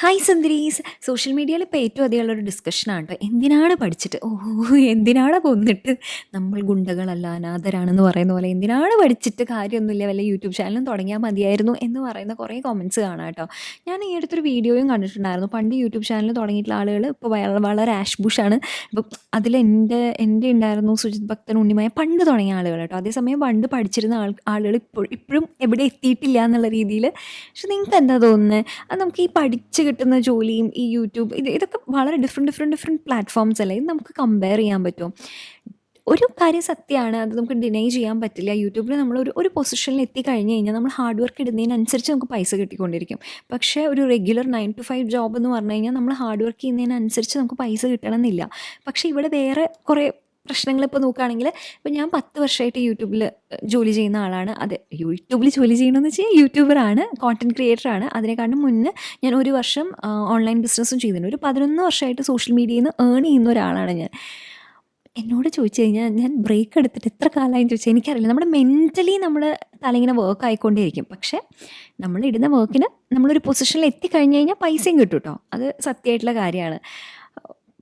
Hi സുന്ദരീസ് social മീഡിയയിൽ ഇപ്പോൾ ഏറ്റവും അധികമുള്ള ഒരു ഡിസ്കഷനാണ് കേട്ടോ എന്തിനാണ് പഠിച്ചിട്ട്? ഓ എന്തിനാണ് കൊന്നിട്ട് നമ്മൾ ഗുണ്ടകളല്ല അനാഥരാണെന്ന് പറയുന്ന പോലെ എന്തിനാണ് പഠിച്ചിട്ട് കാര്യമൊന്നുമില്ല? വല്ല യൂട്യൂബ് ചാനലും തുടങ്ങിയാൽ മതിയായിരുന്നു എന്ന് പറയുന്ന കുറേ കമന്റ്സ് കാണാം കേട്ടോ ഞാൻ ഈ അടുത്തൊരു വീഡിയോയും കണ്ടിട്ടുണ്ടായിരുന്നു. പണ്ട് യൂട്യൂബ് ചാനൽ തുടങ്ങിയിട്ടുള്ള ആളുകൾ ഇപ്പോൾ വളരെ വളരെ ബുഷാണ് ഇപ്പം അതിൽ എന്റെ എന്റെ ഉണ്ടായിരുന്നു സുജിത് ഭക്തൻ ഉണ്ണിമായ പണ്ട് തുടങ്ങിയ ആളുകൾ കേട്ടോ അതേസമയം പണ്ട് പഠിച്ചിരുന്ന ആൾ ആളുകൾ ഇപ്പോൾ ഇപ്പോഴും എവിടെ എത്തിയിട്ടില്ല എന്നുള്ള രീതിയിൽ പക്ഷെ നിങ്ങൾക്ക് എന്താ തോന്നുന്നത് അത് നമുക്ക് ഈ പഠിച്ച് കിട്ടുന്ന ജോലിയും ഈ യൂട്യൂബ് ഇത് ഇതൊക്കെ വളരെ ഡിഫറെന്റ് ഡിഫറെന്റ് ഡിഫറെന്റ് പ്ലാറ്റ്ഫോംസ് അല്ലേ? ഇത് നമുക്ക് കമ്പയർ ചെയ്യാൻ പറ്റും. ഒരു കാര്യം സത്യമാണ് അത് നമുക്ക് ഡിനൈ ചെയ്യാൻ പറ്റില്ല. യൂട്യൂബിൽ നമ്മൾ ഒരു ഒരു പൊസിഷനിൽ എത്തിക്കഴിഞ്ഞ് കഴിഞ്ഞാൽ നമ്മൾ ഹാർഡ് വർക്ക് ഇടുന്നതിനനുസരിച്ച് നമുക്ക് പൈസ കിട്ടിക്കൊണ്ടിരിക്കും. പക്ഷേ ഒരു regular nine to five job എന്ന് പറഞ്ഞു കഴിഞ്ഞാൽ നമ്മൾ ഹാർഡ് വർക്ക് ചെയ്യുന്നതിനനുസരിച്ച് നമുക്ക് പൈസ കിട്ടണമെന്നില്ല. പക്ഷേ ഇവിടെ വേറെ കുറേ പ്രശ്നങ്ങൾ ഇപ്പോൾ നോക്കുകയാണെങ്കിൽ ഇപ്പോൾ ഞാൻ പത്ത് വർഷമായിട്ട് യൂട്യൂബിൽ ജോലി ചെയ്യുന്ന ആളാണ്. അത് യൂട്യൂബിൽ ജോലി ചെയ്യണമെന്ന് വെച്ചാൽ യൂട്യൂബറാണ് കോണ്ടന്റ് ക്രിയേറ്ററാണ് അതിനെക്കാട്ടും മുന്നേ ഞാൻ ഒരു വർഷം ഓൺലൈൻ ബിസിനസ്സും ചെയ്തിട്ടുണ്ട്. ഒരു പതിനൊന്ന് വർഷമായിട്ട് സോഷ്യൽ മീഡിയയിൽ നിന്ന് ഏൺ ചെയ്യുന്ന ഒരാളാണ് ഞാൻ. എന്നോട് ചോദിച്ചു കഴിഞ്ഞാൽ ഞാൻ ബ്രേക്ക് എടുത്തിട്ട് എത്ര കാലമായി ചോദിച്ചാൽ എനിക്കറിയില്ല. നമ്മുടെ മെന്റലി നമ്മൾ തലയിങ്ങനെ വർക്ക് ആയിക്കൊണ്ടേയിരിക്കും. പക്ഷേ നമ്മൾ ഇടുന്ന വർക്കിന് നമ്മളൊരു പൊസിഷനിൽ എത്തിക്കഴിഞ്ഞ് കഴിഞ്ഞാൽ പൈസയും കിട്ടും കേട്ടോ അത് സത്യമായിട്ടുള്ള കാര്യമാണ്.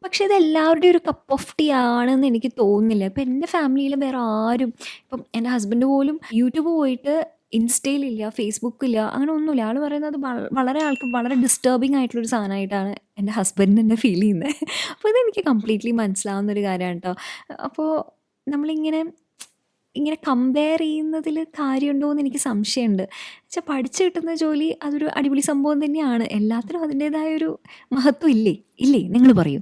പക്ഷേ ഇത് എല്ലാവരുടെയും ഒരു കപ്പ് ഓഫ് ടീ ആണെന്ന് എനിക്ക് തോന്നുന്നില്ല. ഇപ്പം എന്റെ ഫാമിലിയിൽ വേറെ ആരും ഇപ്പം എന്റെ ഹസ്ബൻഡ് പോലും യൂട്യൂബ് പോയിട്ട് ഇൻസ്റ്റയിലില്ല ഫേസ്ബുക്കില്ല അങ്ങനെ ഒന്നുമില്ല. ആൾ പറയുന്നത് വളരെ ആൾക്ക് വളരെ ഡിസ്റ്റർബിങ് ആയിട്ടുള്ളൊരു സാധനമായിട്ടാണ് എന്റെ ഹസ്ബൻഡ് എന്നെ ഫീൽ ചെയ്യുന്നത്. അപ്പോൾ ഇതെനിക്ക് കംപ്ലീറ്റ്ലി മനസ്സിലാവുന്ന ഒരു കാര്യമാണ് കേട്ടോ അപ്പോൾ നമ്മളിങ്ങനെ ഇങ്ങനെ കമ്പയർ ചെയ്യുന്നതിൽ കാര്യമുണ്ടോ എന്ന് എനിക്ക് സംശയമുണ്ട്. വെച്ചാൽ പഠിച്ചു കിട്ടുന്ന ജോലി അതൊരു അടിപൊളി സംഭവം തന്നെയാണ്. എല്ലാത്തിനും അതിന്റേതായ ഒരു മഹത്വം ഇല്ലേ? ഇല്ലേ? നിങ്ങൾ പറയൂ.